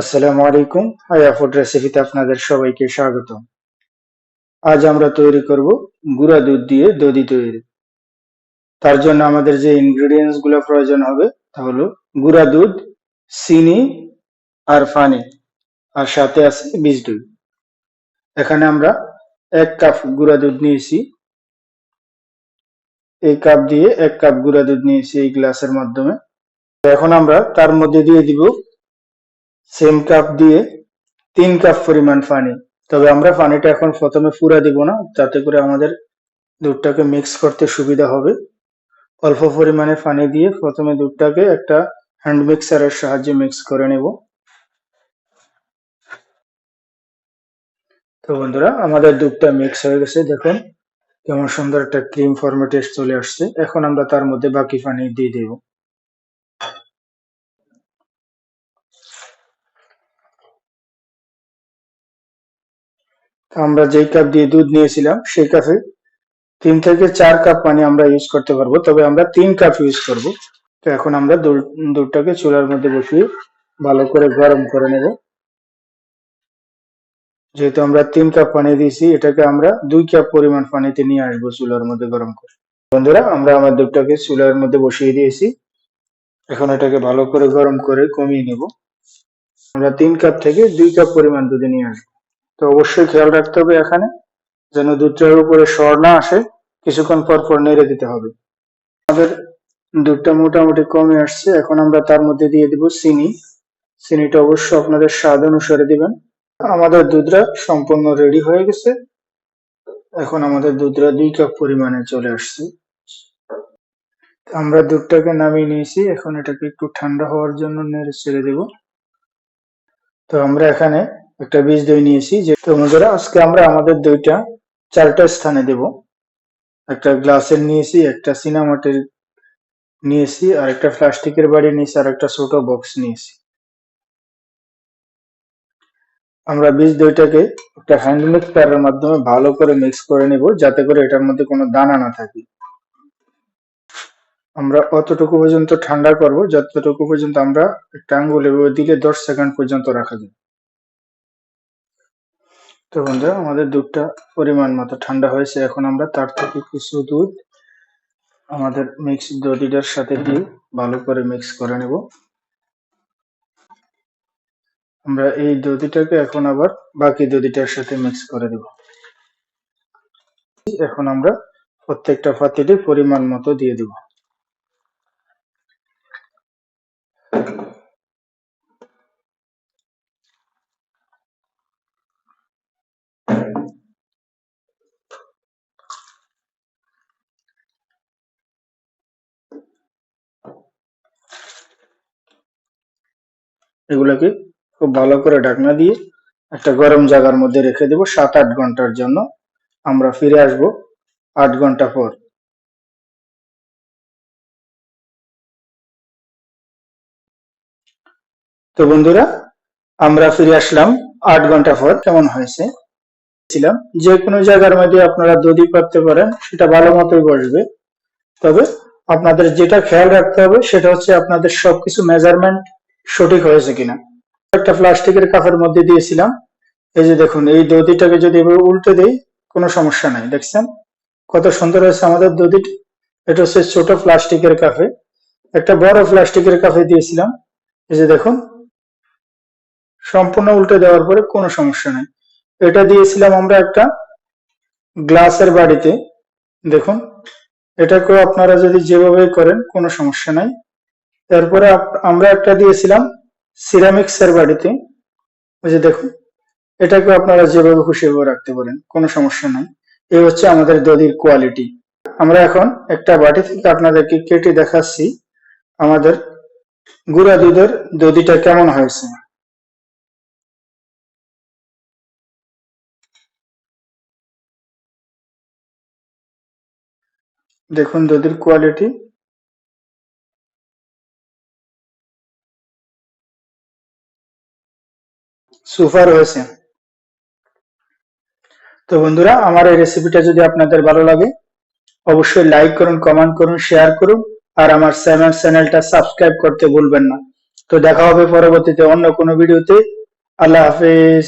আসসালামু আলাইকুম। হায়া ফুড রেসিপিতে আপনাদের সবাইকে স্বাগত। আজ আমরা তৈরি করব গুঁড়া দুধ দিয়ে দধি তৈরি। তার জন্য আমাদের যে ইনগ্রেডিয়েন্টসগুলো প্রয়োজন হবে তা হলো গুঁড়া দুধ, চিনি আর পানি আর সাথে আছে বীজ দুধ। এখানে আমরা এক কাপ গুঁড়া দুধ নিয়েছি। এই কাপ দিয়ে এক কাপ গুঁড়া দুধ নিয়েছি এই গ্লাসের মাধ্যমে। এখন আমরা তার মধ্যে দিয়ে দিব সেম কাপ দিয়ে তিন কাপ পরিমাণ পানি। তবে আমরা পানিটা এখন প্রথমে পুরা দিব না যাতে করে আমাদের দুধটাকে মিক্স করতে সুবিধা হবে। অল্প পরিমাণে পানি দিয়ে প্রথমে দুধটাকে একটা হ্যান্ড মিক্সারের সাহায্যে মিক্স করে নেব। তো বন্ধুরা, আমাদের দুধটা মিক্স হয়ে গেছে। দেখুন, কেমন সুন্দর একটা ক্রিম ফরম্যাটে চলে আসছে। এখন আমরা তার মধ্যে বাকি পানি দিয়ে দেবো। আমরা যেই কাপ দিয়ে দুধ নিয়েছিলাম, সেই কাপে তিন থেকে চার কাপ পানি আমরা ইউজ করতে পারব। তবে আমরা তিন কাপ ইউজ করব। তো এখন আমরা দুধটাকে চুলার মধ্যে বসিয়ে ভালো করে গরম করে নেব। যেহেতু আমরা তিন কাপ পানি দিয়েছি, এটাকে আমরা দুই কাপ পরিমাণ পানিতে নিয়ে আসব চুলার মধ্যে গরম করে। বন্ধুরা, আমরা আমার দুধটাকে চুলার মধ্যে বসিয়ে দিয়েছি। এখন এটাকে ভালো করে গরম করে কমিয়ে নেব। আমরা তিন কাপ থেকে দুই কাপ পরিমাণ দুধে নিয়ে আসব। তো অবশ্যই খেয়াল রাখতে হবে এখানে, যেন দুধটার উপরে সর না আসে, কিছুক্ষণ পর পর নেড়ে দিতে হবে। আমাদের দুধটা মোটামুটি কমে আসছে, এখন আমরা তার মধ্যে দিয়ে দিব চিনি। চিনিটা অবশ্য আপনাদের স্বাদ অনুসারে দিবেন। আমাদের দুধটা সম্পূর্ণ রেডি হয়ে গেছে। এখন আমাদের দুধটা দুই কাপ পরিমাণে চলে আসছে। আমরা দুধটাকে নামিয়ে নিয়েছি, এখন এটাকে একটু ঠান্ডা হওয়ার জন্য নেড়ে ছেড়ে দেব। তো আমরা এখানে একটা বীজ দই নিয়েছি, যে বন্ধুরা, আজকে আমরা আমাদের দইটা চারটা স্থানে দেব। একটা গ্লাসের নিয়েছি, একটা সিনামাটের নিয়েছি, আর একটা প্লাস্টিকের বাড়ি নিয়েছি, আর একটা ছোট বক্স নিয়েছি। আমরা বীজ দইটাকে একটা হ্যান্ড মিক্সারের মাধ্যমে ভালো করে মিক্স করে নেব, যাতে করে এটার মধ্যে কোনো দানা না থাকে। আমরা অতটুকু পর্যন্ত ঠান্ডা করব, যতটুকু পর্যন্ত আমরা একটা আঙ্গুলে দিলে দশ সেকেন্ড পর্যন্ত রাখা যায়। তো বন্ধুরা, আমাদের দুধটা পরিমাণ মতো ঠান্ডা হয়েছে। এখন আমরা তার থেকে কিছু দুধ আমাদের মিক্স দধিটার সাথে দিয়ে ভালো করে মিক্স করে নেব। আমরা এই দধিটাকে এখন আবার বাকি দধিটার সাথে মিক্স করে দেব। এখন আমরা প্রত্যেকটা পাতিলে পরিমাণ মতো দিয়ে দেব। এগুলোকে খুব ভালো করে ঢাকনা দিয়ে একটা গরম জায়গার মধ্যে রেখে দেব সাত আট ঘণ্টার জন্য। আমরা ফিরে আসব আট ঘণ্টা পর। তো বন্ধুরা, আমরা ফিরে আসলাম আট ঘণ্টা পর, কেমন হয়েছে? ছিলাম। যে কোনো জায়গার মধ্যে আপনারা দধি করতে পারেন, সেটা ভালো মতোই বসবে। তবে আপনাদের যেটা খেয়াল রাখতে হবে, সেটা হচ্ছে আপনাদের সবকিছু মেজারমেন্ট সঠিক হয়েছে কিনা। একটা প্লাস্টিকের কাপের মধ্যে দিয়েছিলাম। এই যে দেখুন, এই দধিটাকে যদি এভাবে উল্টে দেই, কোনো সমস্যা নাই। দেখছেন? কত সুন্দর হয়েছে আমাদের দধিটি। এটা হচ্ছে ছোট প্লাস্টিকের কাফে একটা বড় প্লাস্টিকের কাফে দিয়েছিলাম। এই যে দেখুন, সম্পূর্ণ উল্টে দেওয়ার পরে কোনো সমস্যা নাই। এটা দিয়েছিলাম আমরা একটা গ্লাসের বাড়িতে। দেখুন, এটাকেও আপনারা যদি যেভাবে করেন, কোনো সমস্যা নাই। তারপরে আমরা একটা দিয়েছিলাম সিরামিক্স এর বাড়িতে ওই যে দেখুন এটাকে আপনারা যেভাবে খুশি রাখতে পারেন, কোনো সমস্যা নাই। এই হচ্ছে আমাদের দধির কোয়ালিটি আমরা এখন একটা বাটি থেকে আপনাদেরকে কেটে দেখাচ্ছি আমাদের গুঁড়া দুধের দধিটা কেমন হয়েছে। দেখুন দধির কোয়ালিটি সুপার হয়েছে। তো বন্ধুরা, আমার এই রেসিপিটা যদি আপনাদের ভালো লাগে, অবশ্যই লাইক করুন কমেন্ট করুন শেয়ার করুন, আর আমার চ্যানেল চ্যানেলটা সাবস্ক্রাইব করতে ভুলবেন না। তো দেখা হবে পরবর্তীতে অন্য কোনো ভিডিওতে আল্লাহ হাফেজ।